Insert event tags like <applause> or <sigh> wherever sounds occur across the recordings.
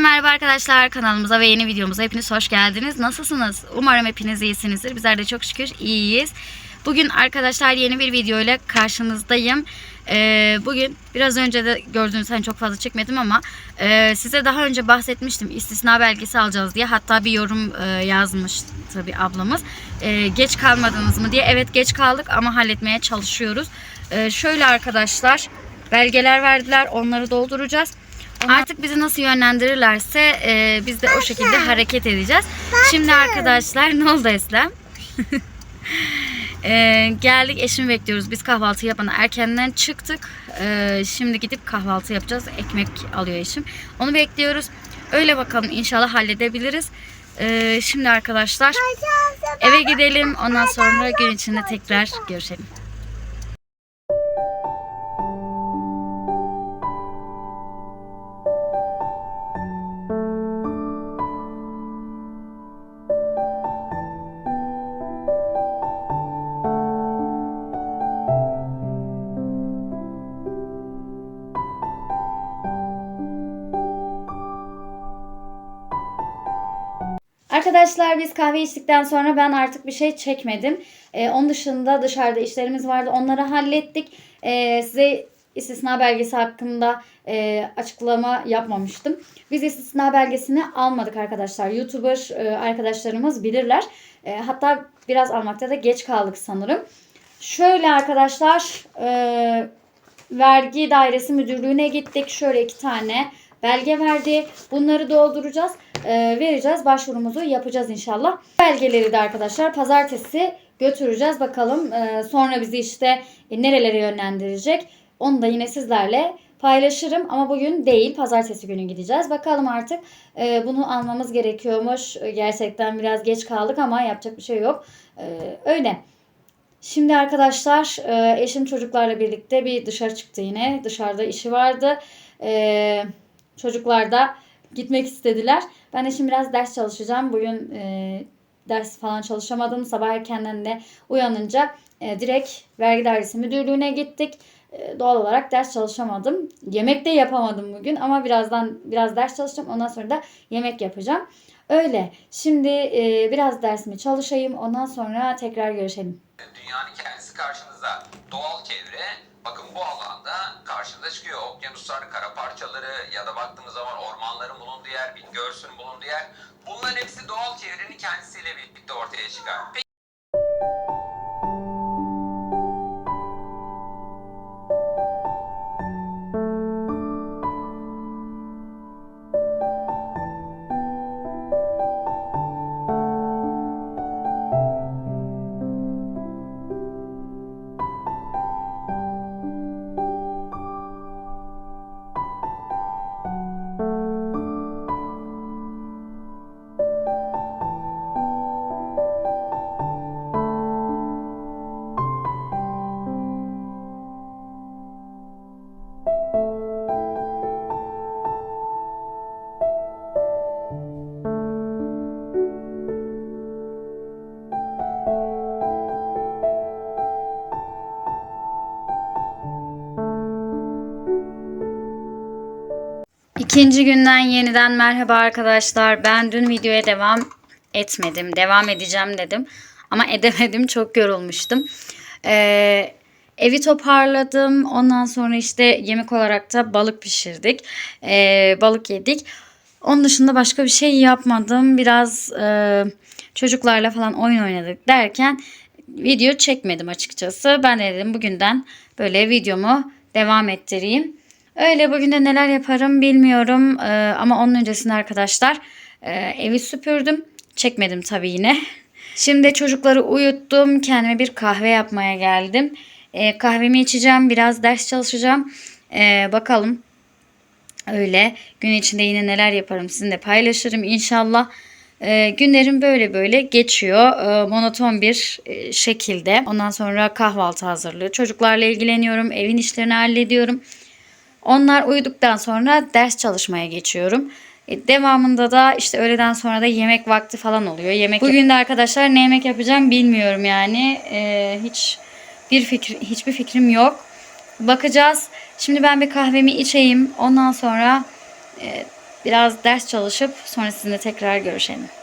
Merhaba arkadaşlar kanalımıza ve yeni videomuza hepiniz hoş geldiniz. Nasılsınız? Umarım hepiniz iyisinizdir. Bizler de çok şükür iyiyiz. Bugün arkadaşlar yeni bir video ile karşınızdayım. Ee, bugün biraz önce de gördüğünüz hani çok fazla çekmedim ama e, size daha önce bahsetmiştim istisna belgesi alacağız diye. Hatta bir yorum e, yazmıştı bir ablamız. E, geç kalmadınız mı diye. Evet geç kaldık ama halletmeye çalışıyoruz. E, şöyle arkadaşlar belgeler verdiler onları dolduracağız. Artık bizi nasıl yönlendirirlerse e, biz de o şekilde hareket edeceğiz. Şimdi arkadaşlar ne oldu Eslem? <laughs> E, geldik eşimi bekliyoruz. Biz kahvaltı yapana erkenden çıktık. E, şimdi gidip kahvaltı yapacağız. Ekmek alıyor eşim. Onu bekliyoruz. Öyle bakalım inşallah halledebiliriz. E, şimdi arkadaşlar eve gidelim. Ondan sonra gün içinde tekrar görüşelim. Arkadaşlar biz kahve içtikten sonra ben artık bir şey çekmedim. Ee, onun dışında dışarıda işlerimiz vardı. Onları hallettik. Ee, size istisna belgesi hakkında e, açıklama yapmamıştım. Biz istisna belgesini almadık arkadaşlar. YouTuber e, arkadaşlarımız bilirler. E, hatta biraz almakta da geç kaldık sanırım. Şöyle arkadaşlar e, vergi dairesi müdürlüğüne gittik. Şöyle iki tane belge verdi. Bunları dolduracağız. e, vereceğiz. Başvurumuzu yapacağız inşallah. Belgeleri de arkadaşlar pazartesi götüreceğiz. Bakalım e, sonra bizi işte e, nerelere yönlendirecek. Onu da yine sizlerle paylaşırım. Ama bugün değil. Pazartesi günü gideceğiz. Bakalım artık e, bunu almamız gerekiyormuş. E, Gerçekten biraz geç kaldık ama yapacak bir şey yok. E, öyle. Şimdi arkadaşlar e, eşim çocuklarla birlikte bir dışarı çıktı yine. Dışarıda işi vardı. E, çocuklar da gitmek istediler. Ben de şimdi biraz ders çalışacağım. Bugün e, ders falan çalışamadım. Sabah erkenden de uyanınca e, direkt vergi dairesi müdürlüğüne gittik. E, doğal olarak ders çalışamadım. Yemek de yapamadım bugün ama birazdan biraz ders çalışacağım. Ondan sonra da yemek yapacağım. Öyle. Şimdi e, biraz dersimi çalışayım. Ondan sonra tekrar görüşelim. Dünyanın kendisi karşınızda. Doğal çevre bakın bu alanda karşınıza çıkıyor. Okyanuslar, kara parçaları ya da baktığımız zaman ormanların bulunduğu yer, bitki örtüsünün bulunduğu yer. Bunların hepsi doğal çevrenin kendisiyle birlikte ortaya çıkar. Peki İkinci günden yeniden merhaba arkadaşlar. Ben dün videoya devam etmedim. Devam edeceğim dedim. Ama <laughs> edemedim. Çok yorulmuştum. Ee, evi toparladım. Ondan sonra işte yemek olarak da balık pişirdik. Ee, balık yedik. Onun dışında başka bir şey yapmadım. Biraz e, çocuklarla falan oyun oynadık derken video çekmedim açıkçası. Ben de dedim bugünden böyle videomu devam ettireyim. Öyle bugün de neler yaparım bilmiyorum Ee, ama onun öncesinde arkadaşlar e, evi süpürdüm. Çekmedim tabii yine. Şimdi çocukları uyuttum. Kendime bir kahve yapmaya geldim. Ee, kahvemi içeceğim. Biraz ders çalışacağım. Ee, bakalım. Öyle. Gün içinde yine neler yaparım sizinle paylaşırım inşallah. Ee, günlerim böyle böyle geçiyor. Ee, monoton bir e, şekilde. Ondan sonra kahvaltı hazırlığı. Çocuklarla ilgileniyorum. Evin işlerini hallediyorum. Onlar uyuduktan sonra ders çalışmaya geçiyorum. E, devamında da işte öğleden sonra da yemek vakti falan oluyor. Yemek Bugün de arkadaşlar ne yemek yapacağım bilmiyorum yani. E, hiç bir fikir hiçbir fikrim yok. Bakacağız. Şimdi ben bir kahvemi içeyim. Ondan sonra e, biraz ders çalışıp sonra sizinle tekrar görüşelim.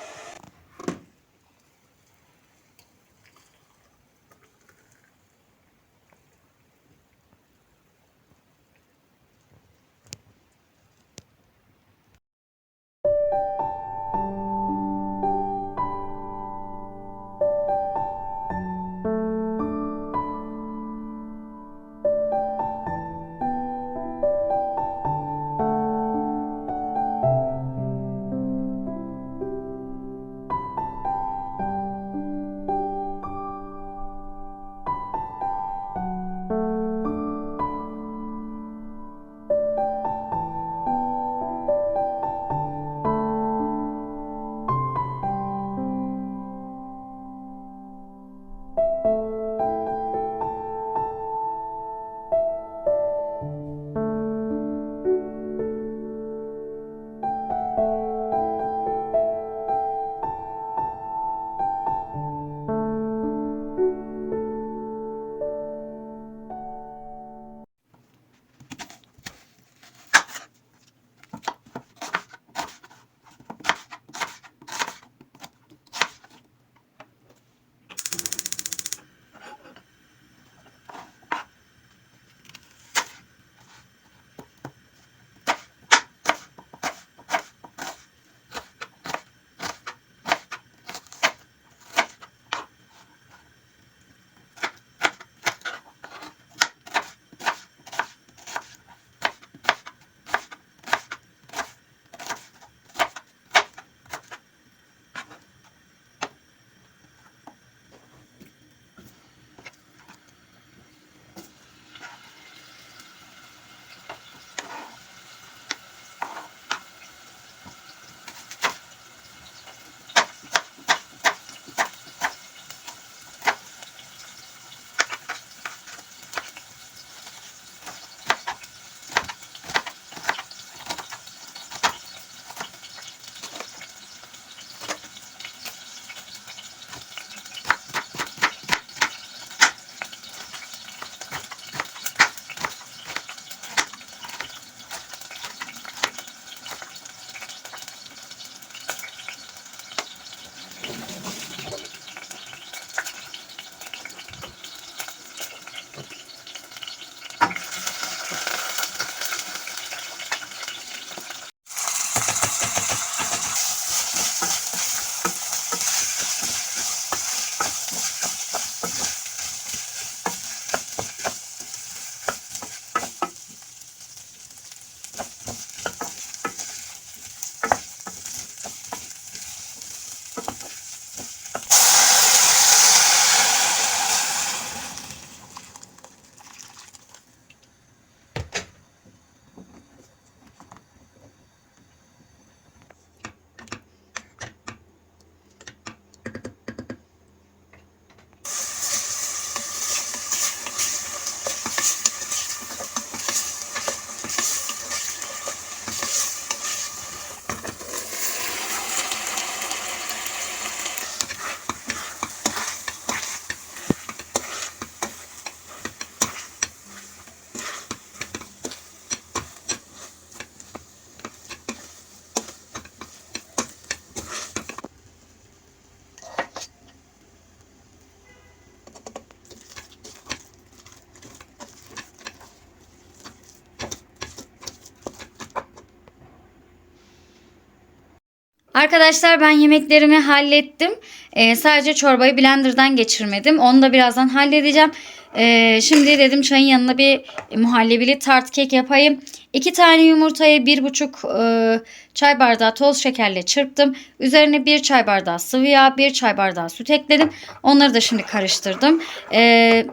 Arkadaşlar ben yemeklerimi hallettim. Ee, sadece çorbayı blenderdan geçirmedim. Onu da birazdan halledeceğim. Ee, şimdi dedim çayın yanına bir muhallebili tart kek yapayım. İki tane yumurtayı bir buçuk e, çay bardağı toz şekerle çırptım. Üzerine bir çay bardağı sıvı yağ, bir çay bardağı süt ekledim. Onları da şimdi karıştırdım. Ee,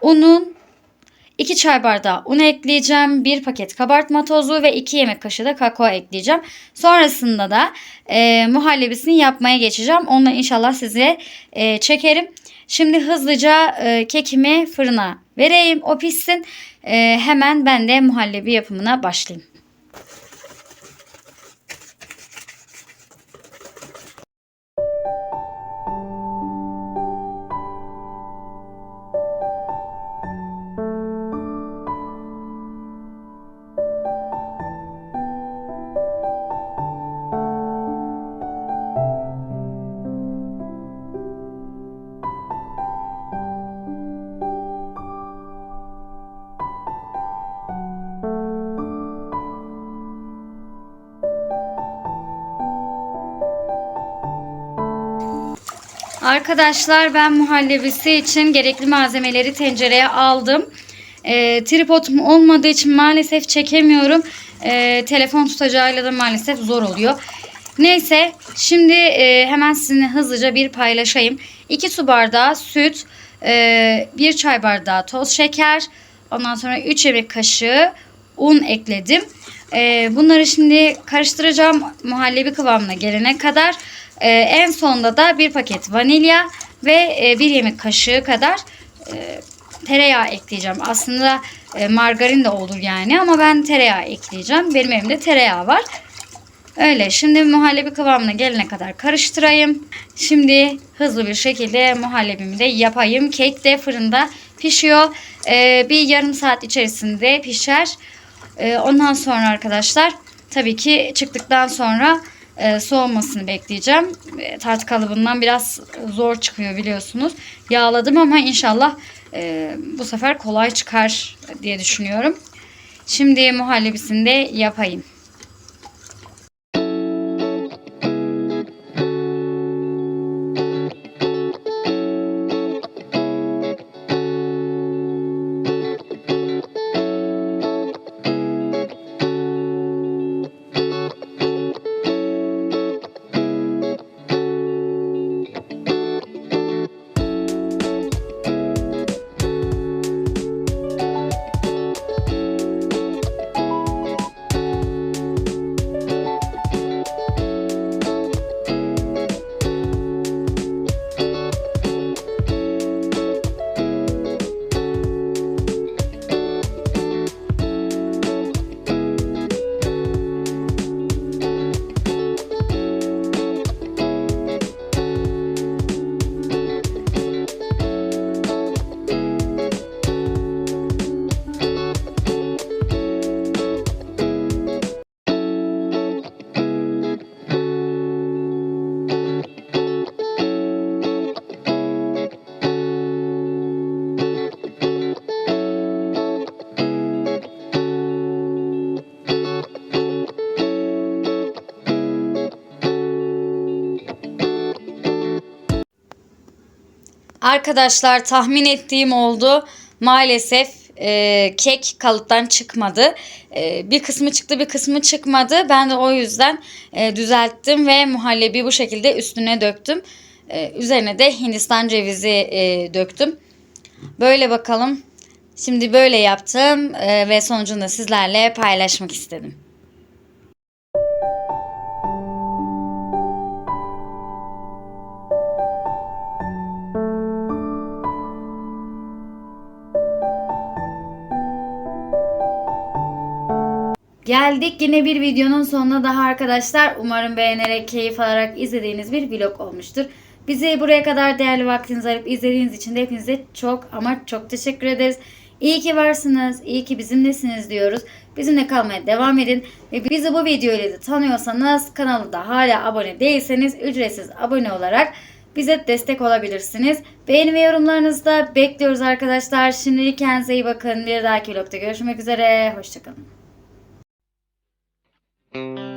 unun 2 çay bardağı un ekleyeceğim. 1 paket kabartma tozu ve 2 yemek kaşığı da kakao ekleyeceğim. Sonrasında da e, muhallebisini yapmaya geçeceğim. Onu inşallah size e, çekerim. Şimdi hızlıca e, kekimi fırına vereyim. O pişsin. E, hemen ben de muhallebi yapımına başlayayım. Arkadaşlar ben muhallebisi için gerekli malzemeleri tencereye aldım. E, tripodum olmadığı için maalesef çekemiyorum. E, telefon tutacağıyla da maalesef zor oluyor. Neyse şimdi e, hemen sizinle hızlıca bir paylaşayım. 2 su bardağı süt, e, 1 çay bardağı toz şeker, ondan sonra 3 yemek kaşığı un ekledim. E, bunları şimdi karıştıracağım muhallebi kıvamına gelene kadar. E, en sonda da bir paket vanilya ve e, bir yemek kaşığı kadar e, tereyağı ekleyeceğim. Aslında e, margarin de olur yani ama ben tereyağı ekleyeceğim. Benim elimde tereyağı var. Öyle şimdi muhallebi kıvamına gelene kadar karıştırayım. Şimdi hızlı bir şekilde muhallebimi de yapayım. Kek de fırında pişiyor. Ee, bir yarım saat içerisinde pişer. Ee, ondan sonra arkadaşlar tabii ki çıktıktan sonra e, soğumasını bekleyeceğim. E, tart kalıbından biraz zor çıkıyor biliyorsunuz. Yağladım ama inşallah e, bu sefer kolay çıkar diye düşünüyorum. Şimdi muhallebisini de yapayım. Arkadaşlar tahmin ettiğim oldu. Maalesef e, kek kalıptan çıkmadı. E, bir kısmı çıktı bir kısmı çıkmadı. Ben de o yüzden e, düzelttim ve muhallebi bu şekilde üstüne döktüm. E, üzerine de Hindistan cevizi e, döktüm. Böyle bakalım. Şimdi böyle yaptım e, ve sonucunu da sizlerle paylaşmak istedim. Geldik yine bir videonun sonuna daha arkadaşlar. Umarım beğenerek, keyif alarak izlediğiniz bir vlog olmuştur. Bizi buraya kadar değerli vaktinizi ayırıp izlediğiniz için de hepinize çok ama çok teşekkür ederiz. İyi ki varsınız, iyi ki bizimlesiniz diyoruz. Bizimle kalmaya devam edin. Ve bizi bu video ile de tanıyorsanız kanalda hala abone değilseniz ücretsiz abone olarak bize destek olabilirsiniz. Beğeni ve yorumlarınızı da bekliyoruz arkadaşlar. Şimdilik kendinize iyi bakın. Bir dahaki vlogda görüşmek üzere. Hoşçakalın. Mm-hmm.